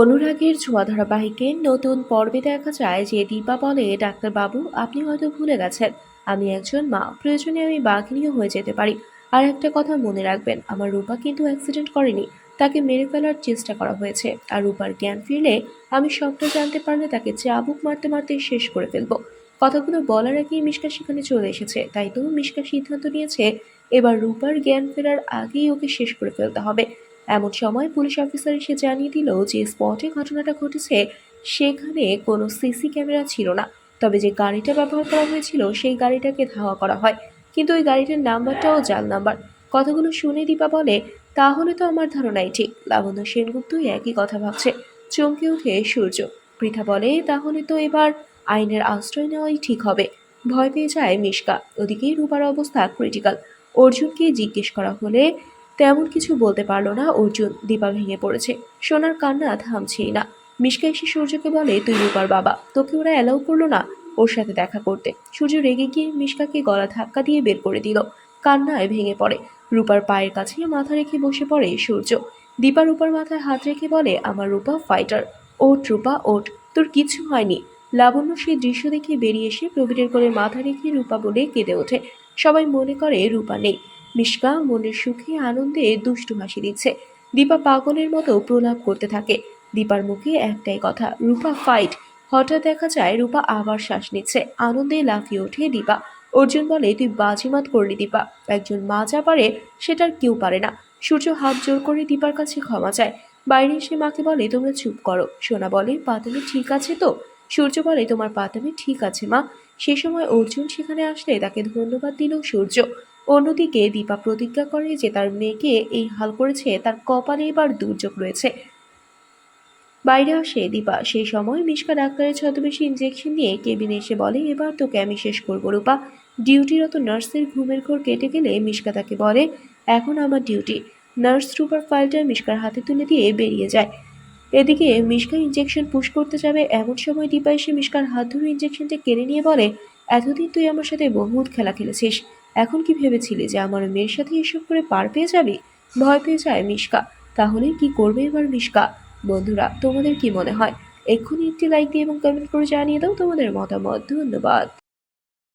অনুরাগের ছোঁয়া ধারাবাহিকের নতুন পর্বে দেখা যায় যে দীপা বলে, ডাক্তারবাবু, আপনি হয়তো ভুলে গেছেন। আমি একজন মা, প্রয়োজনে আমি বাঘিনীও হয়ে যেতে পারি। আর একটা কথা মনে রাখবেন, আমার রূপা কিন্তু অ্যাক্সিডেন্ট করেনি। তাকে মেরে ফেলার চেষ্টা করা হয়েছে। আর রূপার জ্ঞান ফিরলে আমি সবটা জানতে পারলে তাকে চাবুক মারতে মারতে শেষ করে ফেলব। কথাগুলো বলার আগেই মিশকা সেখানে চলে এসেছে। তাই তো মিশকা সিদ্ধান্ত নিয়েছে, এবার রূপার জ্ঞান ফেরার আগেই ওকে শেষ করে ফেলতে হবে। এমন সময় পুলিশ অফিসার এসে জানিয়ে দিল যে স্পটে ঘটনাটা ঘটেছে, সেখানে কোনো সিসি ক্যামেরা ছিল না। তবে যে গাড়িটা ব্যবহার করা হয়েছিল, সেই গাড়িটাকে ধাওয়া করা হয়। কিন্তু ওই গাড়িটার নাম্বারটাও জাল নাম্বার। কথাগুলো শুনে দীপা বলে, তাহলে তো আমার ধারণাই ঠিক। লাবণ্য সেনগুপ্তই একই কথা ভাবছে। চমকে উঠে সূর্য। পৃথা বলে, তাহলে তো এবার আইনের আশ্রয় নেওয়াই ঠিক হবে। ভয় পেয়ে যায় মিশকা। ওদিকে রূপার অবস্থা ক্রিটিক্যাল অর্জুনকে জিজ্ঞেস করা হলে তেমন কিছু বলতে পারল না, অর্জুন দীপা ভেঙে পড়েছে। সোনার কান্না থামছেই না। মিশকা এসে সূর্যকে বলে, তুই রূপার বাবা, তোকে ওরা অ্যালাউ করল না ওর সাথে দেখা করতে। সূর্য রেগে গিয়ে মিশকাকে গলা ধাক্কা দিয়ে বের করে দিল। কান্নায় ভেঙে পড়ে। রূপার পায়ের কাছে মাথা রেখে বসে পড়ে সূর্য। দীপা রূপার মাথায় হাত রেখে বলে, আমার রূপা ফাইটার ওট রূপা ওট তোর কিছু হয়নি। লাবণ্য সেই দৃশ্য দেখে বেরিয়ে এসে প্রবীরের কোলে মাথা রেখে রূপা বলে কেঁদে ওঠে। সবাই মনে করে রূপা নেই। মিশকা মনের সুখে আনন্দে দুষ্টু হাসি দিচ্ছে। দীপা পাগলের মতো প্রলাপ করতে থাকে। দীপার মুখে একটাই কথা, রূপা ফাইট হঠাৎ দেখা যায় রূপা আবার শ্বাস নিচ্ছে। আনন্দে লাফিয়ে ওঠে দীপা। অর্জুন বলে, তুই বাজিমাত করলি দীপা। একজন মা যা পারে, সেটার কেউ পারে না। সূর্য হাত জোর করে দীপার কাছে ক্ষমা চায়। বাইরে এসে মাকে বলে, তোমরা চুপ করো। সোনা বলে পাতামি ঠিক আছে তো? সূর্য বলে, তোমার পাতামি ঠিক আছে মা। সে সময় অর্জুন সেখানে আসলে তাকে ধন্যবাদ দিল সূর্য। অন্যদিকে দীপা প্রতিজ্ঞা করে যে তার মেয়েকে এই হাল করেছে, তার কপালে এবার দুর্যোগ রয়েছে। বাইরে আসে দীপা। সেই সময় মিশকা ডাক্তারের ছদ্মবেশী ইঞ্জেকশন নিয়ে কেবিনে এসে বলে, এবার তোকে আমি শেষ করব রূপা। ডিউটিরত নার্সের ঘুমের ঘোর কেটে গেলে মিশকা তাকে বলে, এখন আমার ডিউটি। নার্স রূপার ফাইলটা মিশকার হাতে তুলে দিয়ে বেরিয়ে যায়। এদিকে মিশকা ইঞ্জেকশন পুশ করতে যাবে, এমন সময় দীপা এসে মিশকার হাত ধরে ইঞ্জেকশনটা কেড়ে নিয়ে বলে, এতদিন তুই আমার সাথে বহুত খেলা খেলেছিস, এখন কি ভেবেছিলি যে আমার মেয়ের সাথে এসব করে পার পেয়ে যাবি? ভয় পেয়ে যায় মিশকা, তাহলে কি করবে এবার মিশকা? বন্ধুরা, তোমাদের কি মনে হয়? এক্ষুনি একটি লাইক দিয়ে এবং কমেন্ট করে জানিয়ে দাও তোমাদের মতামত। ধন্যবাদ।